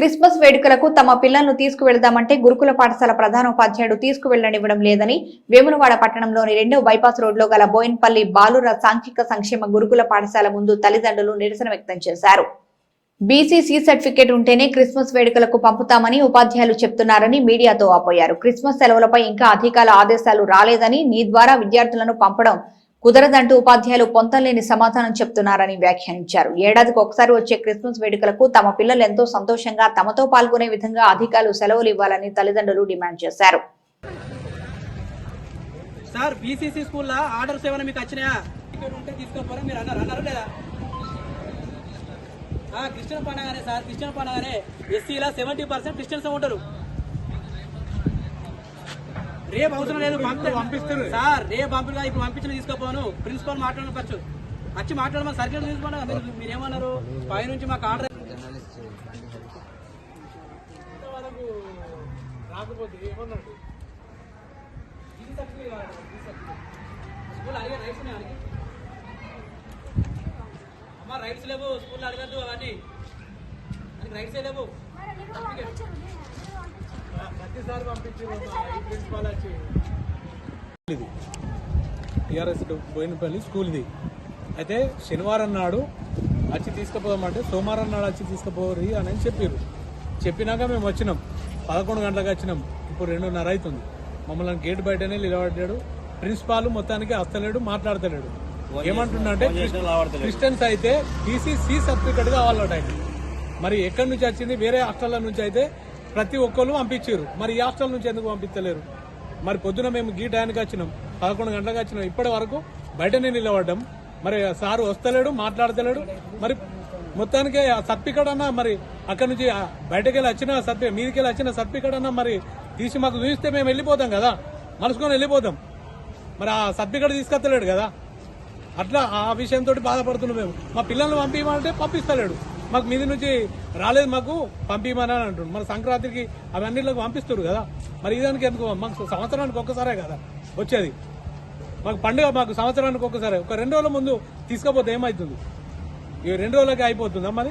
Christmas వేడుకలకు తమ పిల్లలను తీసుకువెళదామంటే గురుకుల పాఠశాల ప్రధానోపాధ్యాయుడు తీసుకువెళ్ళనివ్వడం లేదని వేములవాడ పట్టణంలోని రెండో బైపాస్ రోడ్లో గల బోయిన్పల్లి బాలుర సాంఘిక సంక్షేమ గురుకుల పాఠశాల ముందు తల్లిదండ్రులు నిరసన వ్యక్తం చేశారు. బీసీసీ సర్టిఫికేట్ ఉంటేనే క్రిస్మస్ వేడుకలకు పంపుతామని ఉపాధ్యాయులు చెప్తున్నారని మీడియాతో ఆపోయారు. క్రిస్మస్ సెలవులపై ఇంకా అధికార ఆదేశాలు రాలేదని నీ ద్వారా విద్యార్థులను పంపడం కుదరదంటూ ఉపాధ్యాయులు పొంతలేని సమాధానం చెప్తున్నారని వ్యాఖ్యానించారు. ఏడాదికి ఒకసారి వచ్చే క్రిస్మస్ వేడుకలకు తమ పిల్లలు ఎంతో సంతోషంగా తమతో పాల్గొనే విధంగా అధికారులు సెలవులు ఇవ్వాలని తల్లిదండ్రులు డిమాండ్ చేశారు. సార్ బీసీసీ స్కూల్ ఆర్డర్స్ ఏమైనా మీకు వచ్చినాయా? ఉంటే తీసుకోపోరా మీరు అన్నారు. అన్నారు లేదా? క్రిస్టియన్ పండగనే సార్ క్రిస్టియన్ పండగనే. ఎస్సీలా సెవెంటీ పర్సెంట్ క్రిస్టియన్స్ ఉంటారు. రేపు అవసరం లేదు పంపిస్తారు. సార్ రేపు పంపిగా ఇప్పుడు పంపించిన తీసుకోపోను. ప్రిన్సిపల్ మాట్లాడవచ్చు వచ్చి మాట్లాడమని సర్కిల్ తీసుకోండి మీరు మీరేమన్నారు? పై నుంచి మాకు ఆర్డర్ రాకపోతే ఏమన్నాడు. స్కూల్ అడిగే రైట్స్ ఉన్నాయి అడిగి అమ్మ రైట్స్ లేవు స్కూల్ అడగద్దు అవన్నీ. రైట్స్ లేవు. ఇది టీఆర్ఎస్ బోయినపల్లి స్కూల్ ఇది అయితే శనివారం నాడు వచ్చి తీసుకుపోదామంటే సోమవారం నాడు వచ్చి తీసుకుపోరి అని చెప్పారు చెప్పినాక మేము వచ్చినాం. పదకొండు గంటలకు వచ్చినాం. ఇప్పుడు రెండున్నర అవుతుంది. మమ్మల్ని గేట్ బయటనే నిలబడ్డాడు. ప్రిన్సిపాల్ మొత్తానికి వస్తలేడు మాట్లాడతలేడు. ఏమంటుండంటే క్రిస్టియన్స్ అయితే టీసీ సి సర్టిఫికెట్ కావాలట మరి ఎక్కడి నుంచి వచ్చింది? వేరే హాస్టల్ల నుంచి అయితే ప్రతి ఒక్కరు పంపించారు. మరి ఈ హాస్టల్ నుంచి ఎందుకు పంపించలేరు? మరి పొద్దున మేము గీ టైంకి వచ్చినాం పదకొండు గంటలకు వచ్చినాం. ఇప్పటి వరకు బయటనే నిలబడ్డాం. మరి సారు వస్తలేడు మాట్లాడతలేడు. మరి మొత్తానికి ఆ అన్నా మరి అక్కడ నుంచి బయటకు వెళ్ళి వచ్చిన సర్టిఫికెట్ మీదకి వెళ్ళి వచ్చిన సర్టిఫికెట్ అన్నా మరి తీసి మాకు చూపిస్తే మేము వెళ్ళిపోతాం కదా? మనసుకొని వెళ్ళిపోతాం. మరి ఆ సర్టిఫికెట్ తీసుకొస్తలేడు కదా? అట్లా ఆ విషయంతో బాధపడుతున్నాం మేము. మా పిల్లల్ని పంపించమంటే పంపిస్తలేడు. మాకు మీది నుంచి రాలేదు మాకు పంపించమని అని అంటుండు. మన సంక్రాంతికి అవన్నిటిలోకి పంపిస్తారు కదా. మరి ఇదానికి ఎందుకు? మాకు సంవత్సరానికి ఒక్కసారే కదా వచ్చేది. మాకు పండుగ మాకు సంవత్సరానికి ఒక్కసారి. ఒక రెండు రోజుల ముందు తీసుకపోతే ఏమవుతుంది ఈ రెండు రోజులకి అయిపోతుందా మరి?